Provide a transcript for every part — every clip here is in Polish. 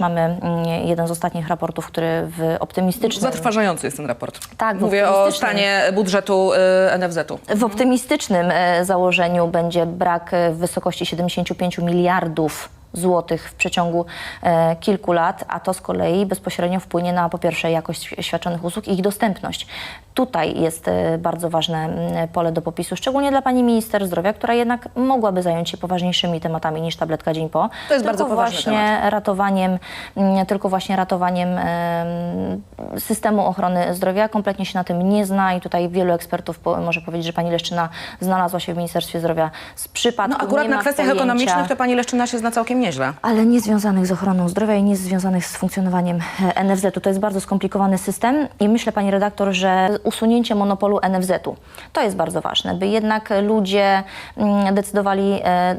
Mamy mm, jeden z ostatnich raportów, który w optymistycznym... Zatrważający jest ten raport. Tak, Mówię o stanie budżetu y, NFZ-u. W optymistycznym e, założeniu będzie brak e, w wysokości 75 miliardów złotych w przeciągu e, kilku lat, a to z kolei bezpośrednio wpłynie na po pierwsze jakość świadczonych usług i ich dostępność. Tutaj jest e, bardzo ważne pole do popisu, szczególnie dla pani minister zdrowia, która jednak mogłaby zająć się poważniejszymi tematami niż tabletka dzień po. To jest bardzo Tylko poważny właśnie ratowaniem, mm, tylko właśnie ratowaniem em, systemu ochrony zdrowia. Kompletnie się na tym nie zna i tutaj wielu ekspertów po, może powiedzieć, że pani Leszczyna znalazła się w Ministerstwie Zdrowia z przypadku. No akurat na kwestiach pojęcia, ekonomicznych to pani Leszczyna się zna całkiem nieźle. Ale nie związanych z ochroną zdrowia i nie związanych z funkcjonowaniem e, NFZ-u. To jest bardzo skomplikowany system i myślę, pani redaktor, że usunięcie monopolu NFZ-u to jest bardzo ważne, by jednak ludzie mm, decydowali, e,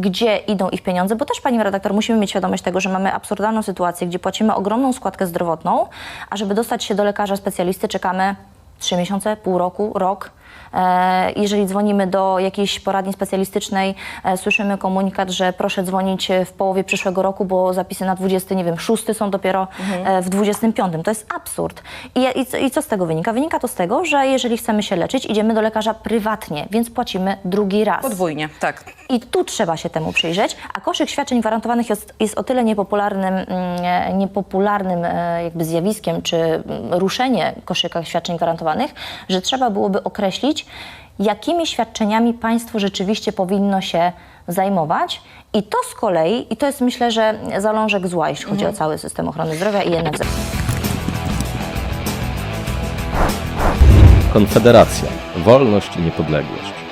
gdzie idą ich pieniądze, bo też pani redaktor musimy mieć świadomość tego, że mamy absurdalną sytuację, gdzie płacimy ogromną składkę zdrowotną, a żeby dostać się do lekarza specjalisty czekamy trzy miesiące, pół roku, rok. E, Jeżeli dzwonimy do jakiejś poradni specjalistycznej, e, słyszymy komunikat, że proszę dzwonić e, w połowie przyszłego roku, bo zapisy na 20, nie wiem, 6 są dopiero e, w 25. To jest absurd. I, i, I co z tego wynika? Wynika to z tego, że jeżeli chcemy się leczyć, idziemy do lekarza prywatnie, więc płacimy drugi raz. Podwójnie, tak. I tu trzeba się temu przyjrzeć, a koszyk świadczeń gwarantowanych jest, jest o tyle niepopularnym, mm, e, niepopularnym e, jakby zjawiskiem, czy mm, ruszenie koszyka świadczeń gwarantowanych, że trzeba byłoby określić, jakimi świadczeniami państwo rzeczywiście powinno się zajmować. I to z kolei, i to jest myślę, że zalążek zła, jeśli chodzi o cały system ochrony zdrowia i NFZ. Konfederacja. Wolność i niepodległość.